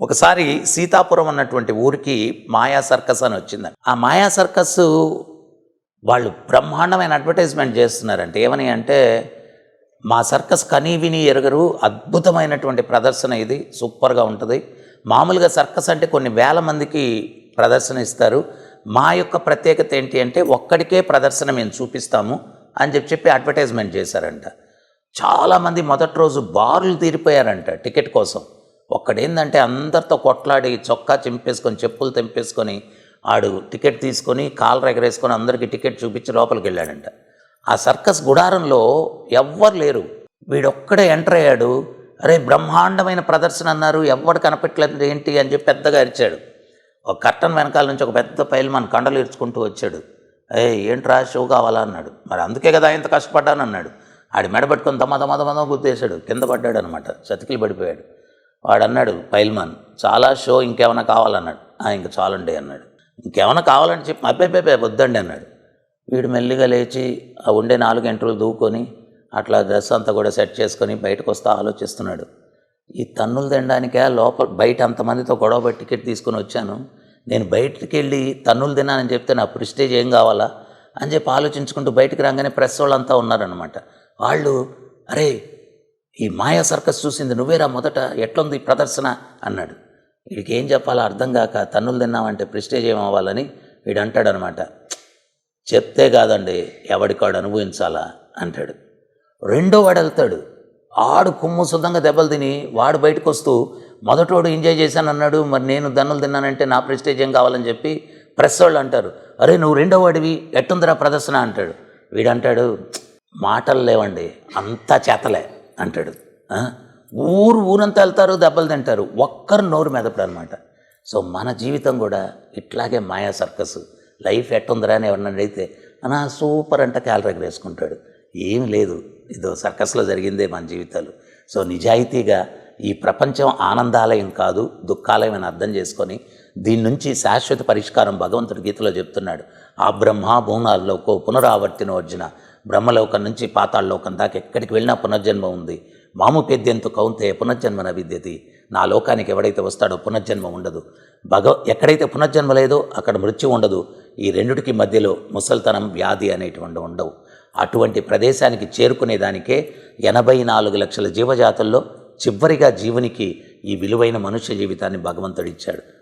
ఒకసారి సీతాపురం అన్నటువంటి ఊరికి మాయా సర్కస్ అని వచ్చిందండి. ఆ మాయా సర్కస్ వాళ్ళు బ్రహ్మాండమైన అడ్వర్టైజ్మెంట్ చేస్తున్నారంటే ఏమని అంటే మా సర్కస్ కనీ విని ఎరగరు అద్భుతమైనటువంటి ప్రదర్శన ఇది సూపర్గా ఉంటుంది. మామూలుగా సర్కస్ అంటే కొన్ని వేల మందికి ప్రదర్శన ఇస్తారు. మా యొక్క ప్రత్యేకత ఏంటి అంటే ఒక్కడికే ప్రదర్శన మేము చూపిస్తాము అని చెప్పి చెప్పి అడ్వర్టైజ్మెంట్ చేశారంట. చాలామంది మొదటి రోజు బారులు తీరిపోయారంట టికెట్ కోసం. ఒక్కడేందంటే అందరితో కొట్లాడి చొక్కా చింపేసుకొని చెప్పులు తెంపేసుకొని ఆడు టికెట్ తీసుకొని కాలు ఎగరేసుకొని అందరికీ టికెట్ చూపించి లోపలికి వెళ్ళాడంట. ఆ సర్కస్ గుడారంలో ఎవ్వరు లేరు. వీడొక్కడే ఎంటర్ అయ్యాడు. అరే బ్రహ్మాండమైన ప్రదర్శన అన్నారు. ఎవ్వడు కనపెట్టలేదు ఏంటి? అని చెప్పి పెద్దగా అరిచాడు. ఒక కర్టన్ వెనకాల నుంచి ఒక పెద్ద పైలు మన కండలు ఇర్చుకుంటూ వచ్చాడు. ఏ ఏంట్రా షో కావాలా? అన్నాడు. మరి అందుకే కదా ఇంత కష్టపడ్డాను అన్నాడు ఆడి మెడబెట్టుకొని దమ దమ దమ దమ కింద పడ్డాడు అనమాట చతికిలు పడిపోయాడు వాడు అన్నాడు పైల్మాన్ చాలా షో ఇంకేమైనా కావాలన్నాడు. "ఆ, చాలండి అన్నాడు. ఇంకేమైనా కావాలని చెప్పి. అబ్బే వద్దండి అన్నాడు. వీడు మెల్లిగా లేచి ఆ ఉండే నాలుగు ఎంట్రులు దూకొని అట్లా డ్రెస్ అంతా కూడా సెట్ చేసుకొని బయటకు వస్తా ఆలోచిస్తున్నాడు. ఈ తన్నులు తినడానికే? లోపల బయట అంతమందితో గొడవ టికెట్ తీసుకొని వచ్చాను. నేను బయటికి వెళ్ళి తన్నులు తిన్నానని చెప్తే నా ప్రిస్టేజ్ ఏం కావాలా? అని చెప్పి ఆలోచించుకుంటూ బయటకు రాగానే ప్రెస్ వాళ్ళంతా ఉన్నారనమాట వాళ్ళు అరే ఈ మాయా సర్కస్ చూసింది నువ్వేరా మొదట? ఎట్లుంది ప్రదర్శన? అన్నాడు. వీడికి ఏం చెప్పాలో అర్థం కాక తన్నులు తిన్నామంటే ప్రిస్టేజ్ ఏం అవ్వాలని వీడు అంటాడనమాట చెప్తే కాదండి ఎవడికాడు అనుభవించాలా? అంటాడు. రెండో వాడు వెళ్తాడు ఆడు కుమ్ము శుద్ధంగా దెబ్బలు తిని వాడు బయటకు వస్తూ మొదటోడు ఎంజాయ్ చేశాను అన్నాడు మరి నేను దన్నులు తిన్నానంటే నా ప్రెస్టేజ్ ఏం కావాలని చెప్పి ప్రెస్ వాళ్ళు అంటారు. అరే నువ్వు రెండో వాడివి ఎట్టుందిరా ప్రదర్శన? అంటాడు. వీడంటాడు మాటలు లేవండి అంతా చేతలే. అంటాడు. ఊరు ఊరంతా వెళ్తారు దెబ్బలు తింటారు. ఒక్కరు నోరు మెదపడు అనమాట సో మన జీవితం కూడా ఇట్లాగే మాయా సర్కస్. లైఫ్ ఎట్టుందిరా అని ఎవరన్నా అయితే అనా సూపర్ అంట క్యాలరీ వేసుకుంటాడు. ఏం లేదు. ఇదో సర్కస్లో జరిగిందే మన జీవితాలు. సో నిజాయితీగా ఈ ప్రపంచం ఆనందాలయం కాదు దుఃఖాలయం అని అర్థం చేసుకొని దీని నుంచి శాశ్వత పరిష్కారం భగవంతుడి గీతలో చెప్తున్నాడు. ఆ బ్రహ్మ భూనాల్లోకో పునరావర్తినోర్జున బ్రహ్మలోకం నుంచి పాతాళలోకం దాకా ఎక్కడికి వెళ్ళినా పునర్జన్మ ఉంది. మాము పెద్యంతో కౌంతే పునర్జన్మన విద్యతి. నా లోకానికి ఎవడైతే వస్తాడో పునర్జన్మ ఉండదు. భగ ఎక్కడైతే పునర్జన్మ లేదో అక్కడ మృత్యు ఉండదు. ఈ రెండిటికి మధ్యలో ముసల్తనం వ్యాధి అనేటువంటి ఉండవు. అటువంటి ప్రదేశానికి చేరుకునేదానికే ఎనభై నాలుగు లక్షల జీవజాతుల్లో చివరిగా జీవునికి ఈ విలువైన మనుష్య జీవితాన్ని భగవంతుడిచ్చాడు